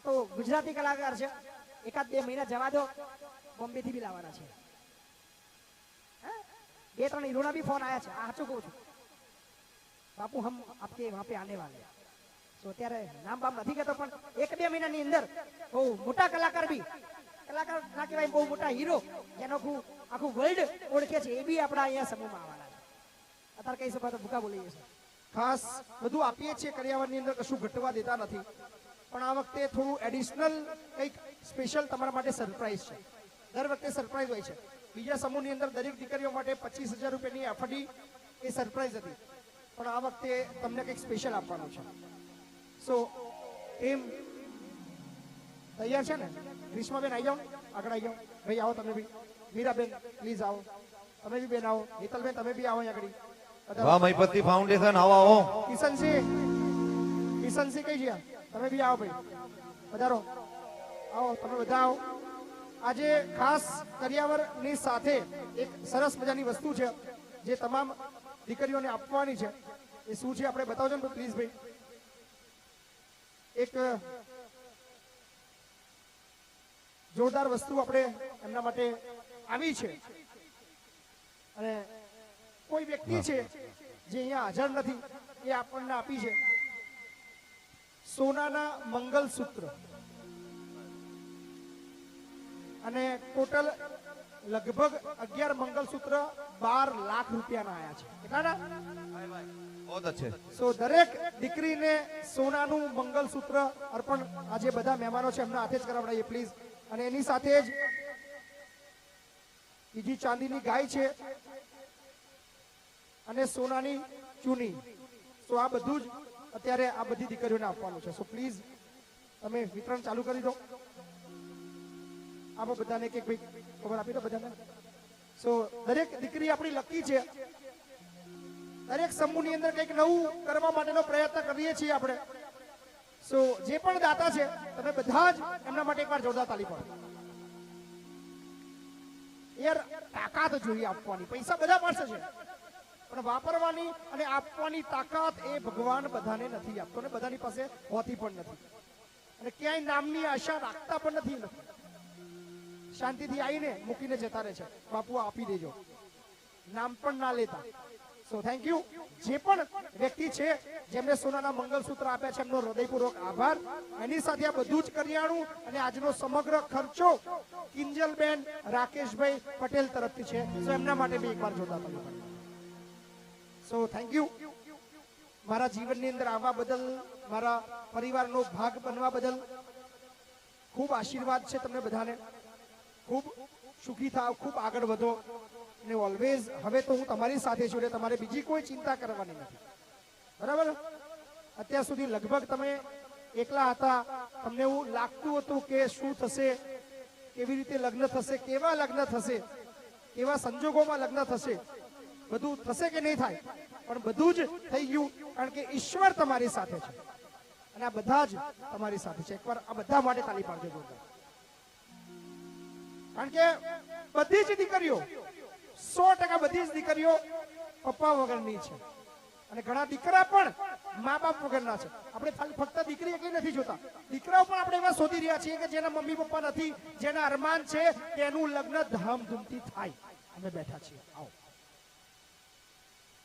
આ તો ગુજરાતી કલાકાર છે. એકાદ બે મહિના જવા દો. બોમ્બે થી બી લાવવાના છે. બે ત્રણ હીરોના બી ફોન આયા છે. સાચું કહું છું. બાપુ, હમ આપકે વહાં પે આને વાલે તો અત્યારે નામ બામ નથી કહેતો, પણ એક બે મહિનાની અંદર બહુ મોટા કલાકાર બી, કલાકાર ના કહેવાય બહુ મોટા હીરો, જેનો આખું આખું વર્લ્ડ ઓળખે છે, એ બી આપણા અહીંયા સમૂહમાં આવવાના છે. અત્યારે કહી શકો તો ભૂકા બોલી જશે ખાસ બધું આપીએ છીએ, કર્યાવરની અંદર કશું ઘટવા દેતા નથી. પણ આ વખતે થોડું એડિશનલ કંઈક સ્પેશિયલ તમારા માટે સરપ્રાઈઝ છે. દર વખતે સરપ્રાઈઝ હોય છે. બીજા સમૂહની અંદર દરેક દીકરીઓ માટે પચીસ હજાર રૂપિયાની એફડી એ સરપ્રાઈઝ હતી. પણ આ વખતે તમને કંઈક સ્પેશિયલ આપવાનું છે. સો એમ તૈયાર છે ને? ગ્રીષ્માબેન આવી જાઓ. આગળ આવી જાઓ. ભાઈ આવો તમે બી. મીરાબેન પ્લીઝ આવો. તમે બી બેન આવો. હિતલબેન તમે બી આવો આગળ. વાહ મહીપતિ ફાઉન્ડેશન આવો આવો. કિશનસિંહ. કિશનસિંહ કઈ ગયા તમે બી આવો ભાઈ. પધારો આવો, તમે બધા આવો. આજે ખાસ કરિયાવરની સાથે એક સરસ મજાની વસ્તુ છે જે તમામ દીકરીઓને આપવાની છે. એ શું છે આપણે બતાવજો ને પ્લીઝ ભાઈ. એક જોરદાર વસ્તુ આપણે એમના માટે આવી છે. અને કોઈ વ્યક્તિ છે જે અહીંયા હાજર નથી, એ આપણને આપી છે. સોનાના મંગલસૂત્ર. અને ટોટલ લગભગ અગિયાર મંગલસૂત્ર બાર લાખ રૂપિયાના આયા છે. દરેક દીકરીને સોનાનું મંગલસૂત્ર અર્પણ આજે બધા મહેમાનો છે એમના હાથે જ કરાવડાવીએ પ્લીઝ અને એની સાથે જ બીજી ચાંદીની ગાય છે અને સોનાની ચૂની. તો આ બધું જ અત્યારે આ બધી દીકરીઓને આપવાનું છે. સો પ્લીઝ તમે વિતરણ ચાલુ કરી દો. આપો બધાને કે ભાઈ ખબર આપી દો બધાને. સો દરેક દીકરી આપણી લકી છે. દરેક સમૂહની અંદર કંઈક નવું કરવા માટેનો પ્રયત્ન કરીએ છીએ આપણે. સો જે પણ દાતા છે, તમે બધા જ એમના માટે એકવાર જોરદાર તાલી પાડો. યાર, તાકાત જોઈએ આપવાની. પૈસા બધા પાસે છે પણ વાપરવાની અને આપવાની તાકાત એ ભગવાન બધાને નથી આપતો ને બધાની પાસે હોતી પણ નથી. અને ક્યાંય નામની આશા રાખતા પણ નથી. શાંતિથી આવીને મૂકીને જતા રહે છે. બાપુ આપી દેજો. નામ પણ ના લેતા. સો થેન્ક યુ જે પણ વ્યક્તિ છે, જેમને સોનાના મંગલસૂત્ર આપ્યા છે, એમનો હૃદયપૂર્વક આભાર. એની સાથે આ બધું જ કરિયાણું અને આજનો સમગ્ર ખર્ચો કિંજલબેન રાકેશભાઈ પટેલ તરફથી છે. સો એમના માટે બી એકવાર જોતા તમે સો થેન્ક યુ મારા જીવનની અંદર આવવા બદલ, મારા પરિવારનો ભાગ બનવા બદલ ખૂબ આશીર્વાદ છે તમને બધાને. ખૂબ સુખી થાવ, ખૂબ આગળ વધો. ને ઓલવેઝ હવે તો હું તમારી સાથે છું એટલે તમારે બીજી કોઈ ચિંતા કરવાની નથી. બરાબર? અત્યાર સુધી લગભગ તમે એકલા હતા. તમને એવું લાગતું હતું કે શું થશે, કેવી રીતે લગ્ન થશે, કેવા લગ્ન થશે, કેવા સંજોગોમાં લગ્ન થશે. બધું થશે કે નહીં થાય, પણ બધું જ થઈ ગયું કારણ કે ઈશ્વર તમારી સાથે છે. અને આ બધા જ તમારી સાથે છે. એકવાર આ બધા માટે તાલી પાડજો જોરદાર. કારણ કે બધી જ દીકરીઓ, સો ટકા બધી જ દીકરીઓ પપ્પા વગરની છે. અને ઘણા દીકરા પણ મા બાપ વગરના છે. આપણે ખાલી ફક્ત દીકરી એકલી નથી જોતા. દીકરાઓ પણ આપણે એવા શોધી રહ્યા છીએ કે જેના મમ્મી પપ્પા નથી, જેના અરમાન છે તેનું લગ્ન ધામધૂમથી થાય. અમે બેઠા છીએ. આવો.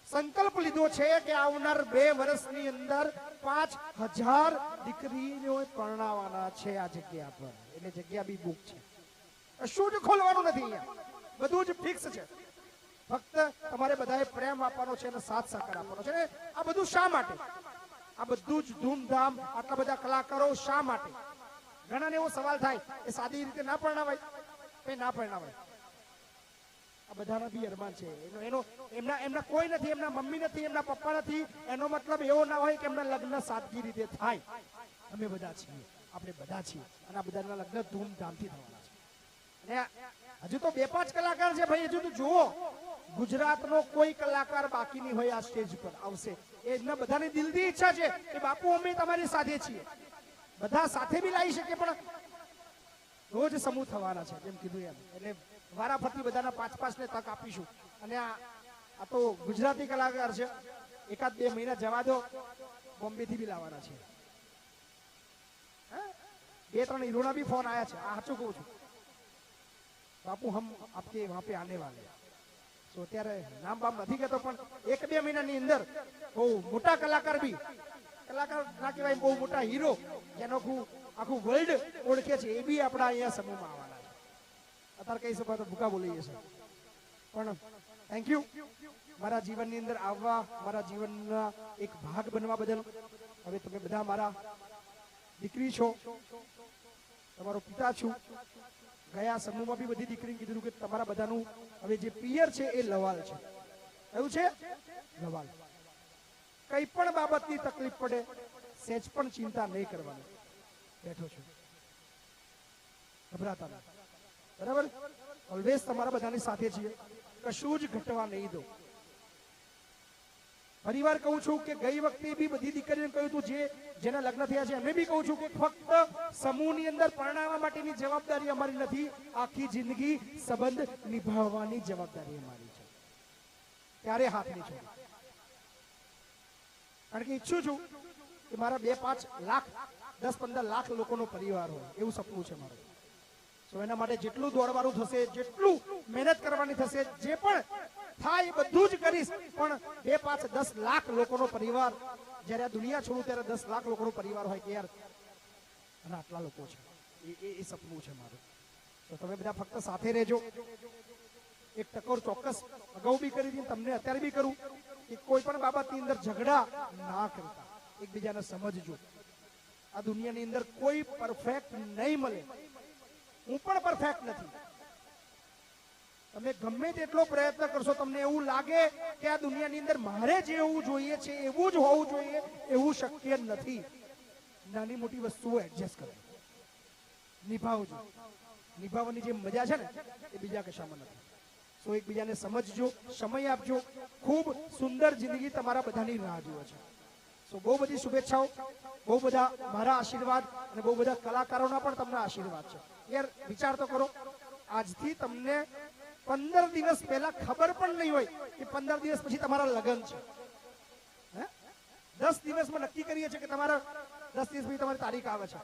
સંકલ્પ લીધો છે કે આવનાર બે વર્ષની અંદર પાંચ હજાર દીકરીઓ પરણાવવાના છે આ જગ્યા પર. એટલે જગ્યા બી બુક છે. શું જ ખોલવાનું નથી અહીંયા? બધું જ ફિક્સ છે. ફક્ત તમારે બધાએ પ્રેમ આપવાનો છે અને સાથ સહકાર આપવાનો છે. આ બધું શા માટે? આ બધું જ ધૂમધામ આટલા બધા કલાકારો શા માટે? ઘણાને એવો સવાલ થાય એ સાદી રીતે ના પરણાવાય? એ ના પરણાવાય. આ બધાના બી અરમાન છે. એનો એનો એમના એમના કોઈ નથી, એમના મમ્મી નથી, એમના પપ્પા નથી. એનો મતલબ એવો ના હોય કે એમના લગ્ન સાદગી રીતે થાય. અમે બધા છીએ. આપણે બધા છીએ. અને આ બધાના લગ્ન ધૂમધામથી થવાના છે. અને હજુ તો બે પાંચ કલાકાર છે ભાઈ, હજુ તો જુઓ. ગુજરાતનો કોઈ કલાકાર બાકી નહીં હોય આ સ્ટેજ પર. આવશે. એમના બધાની દિલથી ઈચ્છા છે કે બાપુ, અમે તમારી સાથે છીએ. બધા સાથે બી લાવી શકે પણ રોજ સમૂહ થવાના છે, જેમ કીધું એમ. એટલે વારાફરતી બધાના પાંચ પાંચ ને તક આપીશું. અને આ તો ગુજરાતી કલાકાર છે. એકાદ બે મહિના જવા દો. બોમ્બે થી બી લાવવાના છે? બે ત્રણ હીરોના બી ફોન આયા છે. આ સાચું કહું છું. બાપુ, હમ આપકે વહાં પે આને વાલે. તો અત્યારે નામ બામ નથી કહેતો, પણ એક બે મહિનાની અંદર બહુ મોટા કલાકાર બી કલાકાર ના કહેવાય, બહુ મોટા હીરો, જેનો આખું આખું વર્લ્ડ ઓળખે છે, એ બી આપણા અહીંયા સમૂહમાં આવવાના અત્યારે કહી શકો તો ભૂકા બોલી જશે. પણ થેન્ક યુ મારા જીવનની અંદર આવવા, મારા જીવનના એક ભાગ બનવા બદલ હવે તમે બધા મારા દીકરી છો. તમારો પિતા છું. ગયા સમૂહમાં બી બધી દીકરી કીધું કે તમારા બધાનું હવે જે પિયર છે એ લવાલ છે. કયું છે? લવાલ. કઈ પણ બાબતની તકલીફ પડે સેજ પણ ચિંતા નહીં કરવાની. બેઠો છું. ગભરાતા નહીં બરાબર? ઓલવેઝ તમારા બધાની સાથે છીએ. કશું જ ઘટવા નહીં દો. ફરીવાર કહું છું કે ગઈ વખતે બી બધી દીકરીઓને કહ્યું હતું જે જેના લગ્ન થયા છે, એમને બી કહું છું કે ફક્ત સમૂહની અંદર પરણાવવા માટેની જવાબદારી અમારી નથી, આખી જિંદગી સંબંધ નિભાવવાની જવાબદારી અમારી છે. ત્યારે હાથ નહીં છોડો. કારણ કે ઈચ્છું છું કે મારા બે પાંચ લાખ, દસ પંદર લાખ લોકોનો પરિવાર હોય. એવું સપનું છે મારું. તો એના માટે જેટલું દોડવાનું થશે, જેટલું મહેનત કરવાની થશે, જે પણ થાય બધું જ કરીશ. પણ બે પાંચ દસ લાખ લોકોનો પરિવાર, જ્યારે દુનિયા છોડું ત્યારે દસ લાખ લોકોનો પરિવાર હોય કે યાર, અને આટલા લોકો છે. એ- એ સપનું છે મારું. તો તમે બધા ફક્ત સાથે રહેજો. એક ટકોર ચોક્કસ અગાઉ બી કરી હતી તમને અત્યારે બી કરું, કે કોઈ પણ બાબતની અંદર ઝઘડા ના કરતા. એકબીજાને સમજજો. આ દુનિયાની અંદર કોઈ પરફેક્ટ નહીં મળે. હું પણ પરફેક્ટ નથી. તમે ગમે તેટલો પ્રયત્ન કરશો, તમને એવું લાગે કે આ દુનિયાની અંદર મારે જે એવું જોઈએ છે, એવું જ હોવું જોઈએ, એવું શક્ય નથી. નાની મોટી વસ્તુઓ એડજસ્ટ કરો. નિભાવજો. નિભાવવાની જે મજા છે ને, એ બીજા કશામાં નથી. સો એકબીજાને સમજજો, સમય આપજો. ખૂબ સુંદર જિંદગી તમારા બધાની રાહ જુએ છે. સો બહુ બધી શુભેચ્છાઓ, બહુ બધા મારા આશીર્વાદ અને બહુ બધા કલાકારોના પણ તમને આશીર્વાદ છે. યાર વિચાર તો કરો, આજથી તમને પંદર દિવસ પહેલા ખબર પણ નહીં હોય કે પંદર દિવસ પછી તમારા લગ્ન છે. દસ દિવસમાં નક્કી કરીએ છીએ કે તમારા દસ દિવસ પછી તમારી તારીખ આવે છે.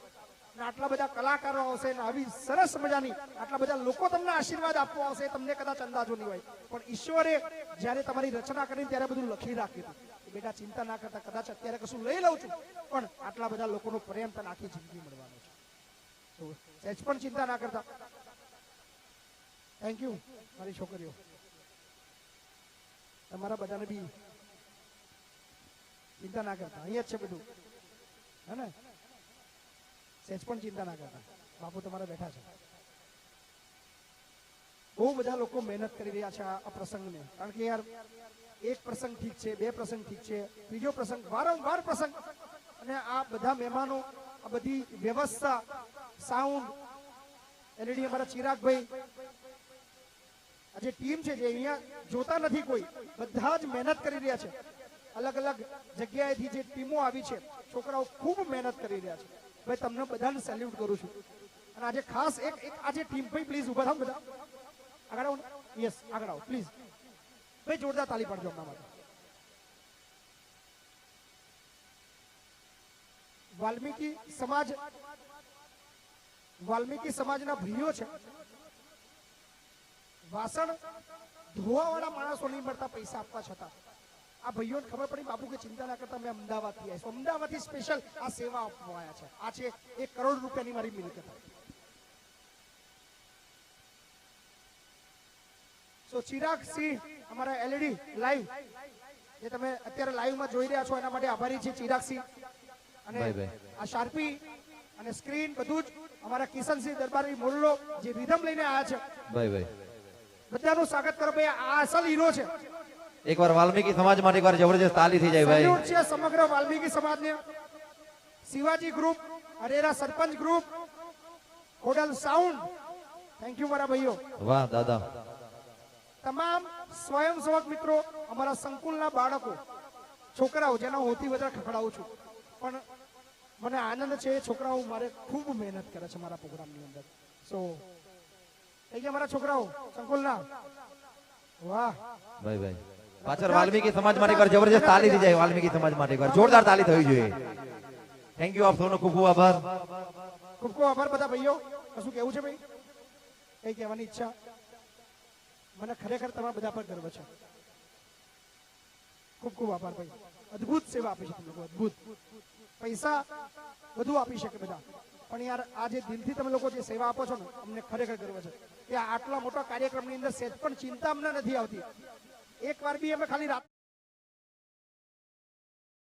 આટલા બધા કલાકારો આવશે આવી સરસ મજાની આટલા બધા લોકો તમને આશીર્વાદ આપવા આવશે, તમને કદાચ અંદાજો નહીં હોય. પણ ઈશ્વરે જ્યારે તમારી રચના કરી ત્યારે બધું લખી રાખ્યું બેટા ચિંતા ના કરતા કદાચ અત્યારે કશું લઈ લઉં છું. પણ આટલા બધા લોકોનો પ્રેમ તને આખી જિંદગી મળવાનો છે. સહેજ પણ ચિંતા ના કરતા. થેન્ક યુ મારી છોકરીઓ. તમારા બધાને બી ચિંતા ના કરતા. અહીંયા જ છે બધું. હે ને? સહેજ પણ ચિંતા ના કરતા. બાપુ તમારા બેઠા છે. બહુ બધા લોકો મહેનત કરી રહ્યા છે આ પ્રસંગને. કારણ કે યાર એક પ્રસંગ ઠીક છે, બે પ્રસંગ ઠીક છે, ત્રીજો પ્રસંગ, વારંવાર પ્રસંગ. અને આ બધા મહેમાનો, આ બધી વ્યવસ્થા સાઉન્ડ એલઈડી અમારા ચિરાગભાઈ, આ જે ટીમ છે જે અહીંયા જોતા નથી કોઈ, બધા જ મહેનત કરી રહ્યા છે. અલગ અલગ જગ્યાએથી જે ટીમો આવી છે, છોકરાઓ ખૂબ મહેનત કરી રહ્યા છે. ભાઈ, તમને બધાને સેલ્યુટ કરું છું. અને આજે ખાસ એક એક આજે ટીમ, ભાઈ પ્લીઝ ઊભા થાવ બધા. આગળ આવો યસ આગળ આવો પ્લીઝ ભાઈ, જોરદાર તાલી પાડજો હમણાં માટે. વાલ્મીકી સમાજ, વાલ્મીકી સમાજના ભાઈઓ છે. વાસણ ધોવાવાળા માણસો નહીં મળતા પૈસા આપવા છતાં. આ ભાઈઓને ખબર પડી બાપુ કે ચિંતા ના કરતા મેં અમદાવાદથી આવ્યા છું અમદાવાદથી સ્પેશિયલ આ સેવા આપવા આવ્યા છે. આ છે એક કરોડ રૂપિયાની મારી મિલકત સો ચિરાગ સિંહ અમારા એલઈડી લાઈવ જે તમે અત્યારે લાઈવમાં જોઈ રહ્યા છો એના માટે આભારી છે ચિરાગસિંહ. અને. આ શાર્પી અને સ્ક્રીન બધું જ અમારા કિશનસિંહ દરબારી મોરલો જે રિધમ લઈને આવ્યા છે. ભાઈ ભાઈ. બધાનું સ્વાગત કરો ભાઈ આ અસલ હીરો છે. એકવાર વાલ્મીકી સમાજ માટે એકવાર જબરજસ્ત તાલી થઈ જાય ભાઈ. છે સમગ્ર વાલ્મીકી સમાજને. Shivaji group Arera sarpanch group hotel sound thank you મારા ભાઈઓ. વાહ દાદા. તમામ સ્વયંસેવક મિત્રો અમારા સંકુલના બાળકો છોકરાઓ જેના હું સૌથી વધારે ખખડાવું છું પણ મને આનંદ છે છોકરાઓ મારે ખૂબ મહેનત કરે છે મારા પ્રોગ્રામની અંદર. સો થઈ ગયા મારા છોકરાઓ સંકુલના? વાહ. ભાઈ ભાઈ. પાછળ વાલ્મીકી સમાજ માટે એકવાર જબરજસ્ત તાલી થઈ જાય વાલ્મીકી સમાજ માટે એકવાર જોરદાર તાલી થવી જોઈએ. થેન્ક યુ આપ સૌનો ખૂબ ખૂબ આભાર. ખૂબ ખૂબ આભાર બધા ભાઈઓ. કશું કેવું છે ભાઈ? કઈ કહેવાની ઈચ્છા? મને ખરેખર તમારા બધા પર ગર્વ છે. ખૂબ ખૂબ આભાર ભાઈ. અદ્ભુત સેવા આપી છે તમે પૈસા બધું આપી શકે બધા. પણ યાર, આ જે દિલથી તમે લોકો જે સેવા આપો છો ને, અમને ખરેખર ગર્વ છે. કે આટલા મોટા કાર્યક્રમની અંદર સેજ પણ ચિંતા અમને નથી આવતી. એક વાર બી અમે ખાલી રાત